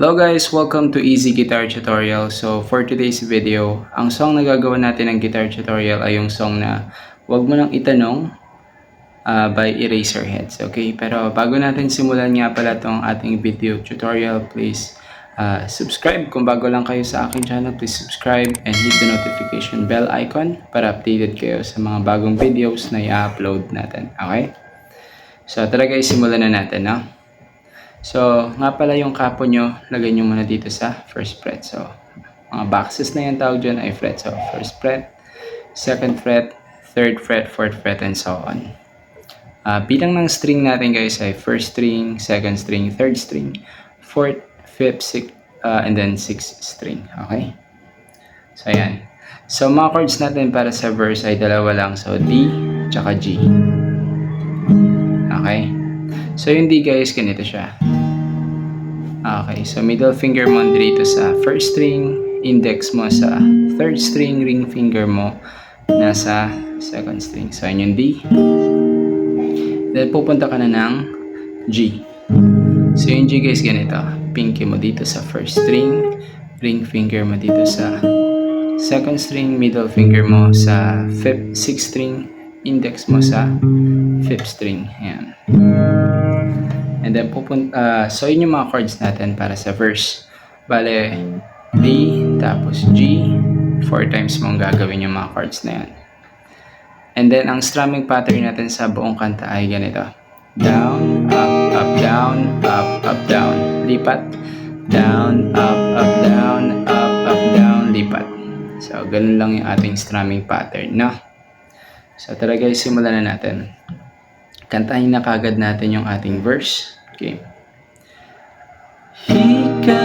Hello guys, welcome to Easy Guitar Tutorial. So for today's video, ang song na gagawin natin ng guitar tutorial ay yung song na Huwag mo nang itanong ah, by Eraserheads. Okay, pero bago natin simulan nga pala tong ating video tutorial, please ah, subscribe. Kung bago lang kayo sa aking channel, please subscribe and hit the notification bell icon para updated kayo sa mga bagong videos na i-upload natin. Okay? So tara guys, simulan na natin, no? So, nga pala yung kapo nyo, lagay nyo muna dito sa first fret. So, mga boxes na yung tawag dyan ay fret. So, first fret, second fret, third fret, fourth fret, and so on. Ah, bilang ng string natin guys ay first string, second string, third string, fourth, fifth, sixth, ah, and then sixth string. Okay? So, ayan. So, mga chords natin para sa verse ay dalawa lang. So, D, tsaka G. Okay? So, D guys, ganito siya. Okay, so middle finger mo dito sa first string, index mo sa third string, ring finger mo nasa second string. So, yun yung D. Then, pupunta ka na ng G. So, yung G guys, ganito. Pinky mo dito sa first string, ring finger mo dito sa second string, middle finger mo sa fifth, sixth string, index mo sa fifth string. Ayan. And then pupunta, ah, so yun yung mga chords natin para sa verse. Bale, D, tapos G, four times mong gagawin yung mga chords na yan. And then, ang strumming pattern natin sa buong kanta ay ganito. Down, up, up, down, up, up, down, lipat. Down, up, up, down, up, up, down, lipat. So, ganun lang yung ating strumming pattern, no? So, tara guys, simulan na natin kantahin na kagad natin yung ating verse. Okay. Hika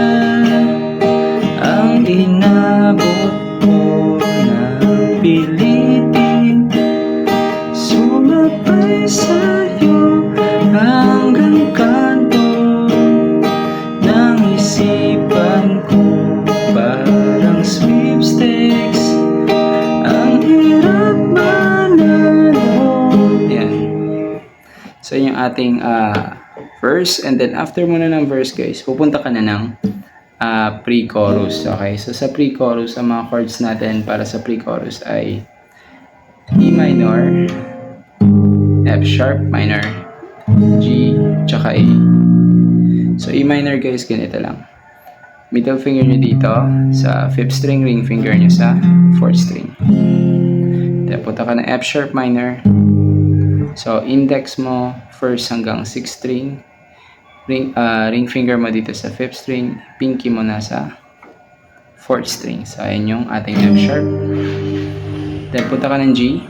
ang inabot ko na pilitin Sumabay sa'yo So, yun yung ating ah, verse. And then, after mo na ng verse, guys, pupunta ka na ng ah, pre-chorus. Okay? So, sa pre-chorus, ang mga chords natin para sa pre-chorus ay E minor, F sharp minor, G, tsaka A. So, E minor, guys, ganito lang. Middle finger nyo dito sa fifth string, ring finger nyo sa fourth string. Then, punta ka ng F sharp minor, So, index mo first hanggang 6th string. Ring, ah, ring finger mo dito sa 5th string. Pinky mo nasa 4th string. So, ayan yung ating F sharp. Then, punta ka ng G.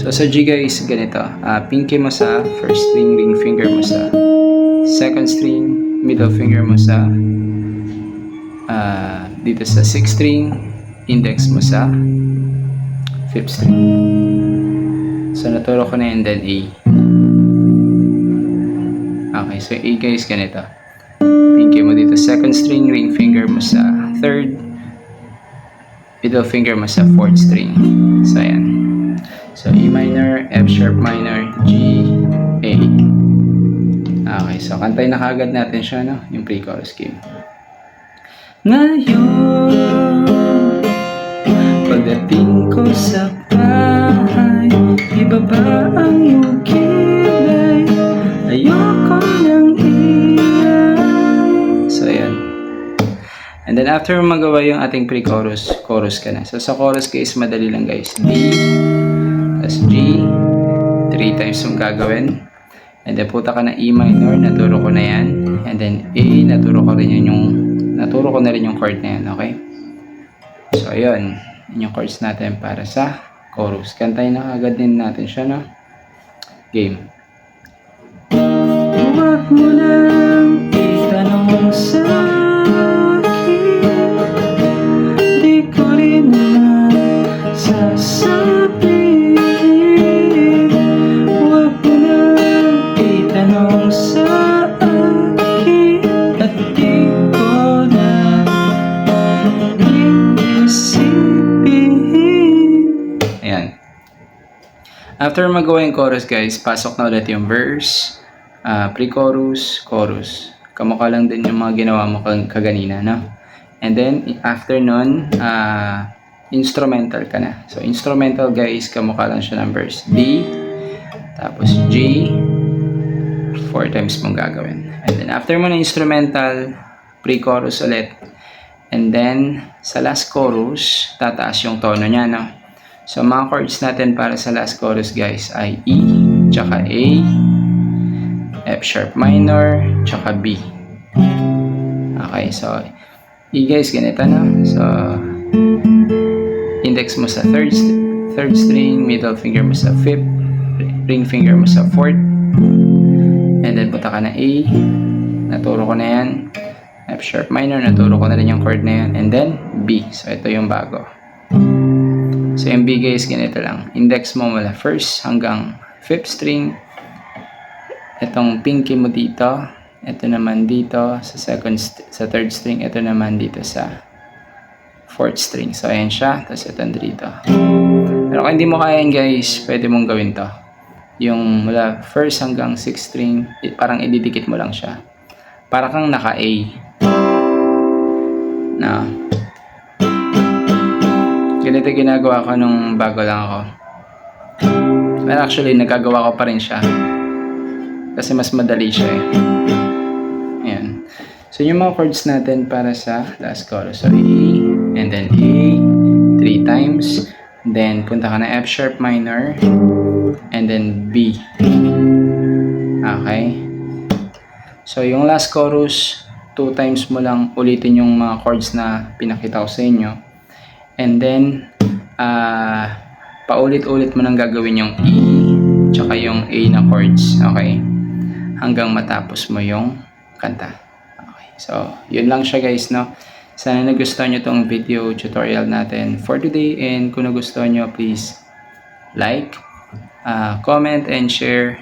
So, sa G guys, ganito. Ah, pinky mo sa first string, ring finger mo sa second string, middle finger mo sa ah, dito sa 6th string, index mo sa 5th string. So, naturo ko na yun then A. Okay, so A guys, ganito. Pinky mo dito second string, ring finger mo sa third, middle finger mo sa fourth string. So, ayan. So, E minor, F sharp minor, G, A. Okay, so kantay na kagad natin siya, no? Yung pre-chorus game. Ngayon, pagdating ko sa ibaba ang iyong kilay, ayoko ng ingay. So, ayan. And then after magawa yung ating pre-chorus, chorus ka na. So, sa chorus guys, madali lang guys. D, tas G, three times yung gagawin. And then puta ka na E minor, naturo ko na yan. And then A, naturo ko rin yun yung, naturo ko na rin yung chord na yan, okay? So, ayun. Yun yung chords natin para sa chorus. Kantayin na agad din natin siya, no? Game. Huwag mo lang After magawa yung chorus guys, pasok na ulit yung verse, ah, pre-chorus, chorus. Kamukha lang din yung mga ginawa mo kag- kaganina, no? And then, after nun, ah, instrumental ka na. So, instrumental guys, kamukha lang siya ng verse. D, tapos G, four times mong gagawin. And then, after mo na instrumental, pre-chorus ulit. And then, sa last chorus, tataas yung tono niya, no? So, mga chords natin para sa last chorus, guys, ay E, tsaka A, F sharp minor, tsaka B. Okay, so, E guys, ganito na. So, index mo sa third, third string, middle finger mo sa fifth, ring finger mo sa fourth, and then punta ka na A, naturo ko na yan. F sharp minor, naturo ko na rin yung chord na yan. And then, B. So, ito yung bago. So, yung B guys, ganito lang. Index mo mula first hanggang fifth string. Itong pinky mo dito. Ito naman dito sa second sa third string. Ito naman dito sa fourth string. So, ayan siya. Tapos ito dito. Pero kung hindi mo kaya guys, pwede mong gawin to. Yung mula first hanggang sixth string, parang ididikit mo lang siya. Para kang naka-A. Na. Ganito ginagawa ko nung bago lang ako. Well, actually, nagagawa ko pa rin siya. Kasi mas madali siya eh. Ayan. So, yung mga chords natin para sa last chorus. So, E, and then A, three times. Then, punta ka na F sharp minor. And then B. Okay. So, yung last chorus, two times mo lang ulitin yung mga chords na pinakita ko sa inyo. And then, ah, paulit-ulit mo nang gagawin yung E, tsaka yung A na chords. Okay? Hanggang matapos mo yung kanta. Okay. So, yun lang siya guys, no? Sana nagustuhan nyo tong video tutorial natin for today. And kung nagustuhan nyo, please like, ah, comment, and share.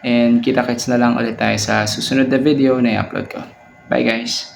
And kita-kits na lang ulit tayo sa susunod na video na i-upload ko. Bye guys!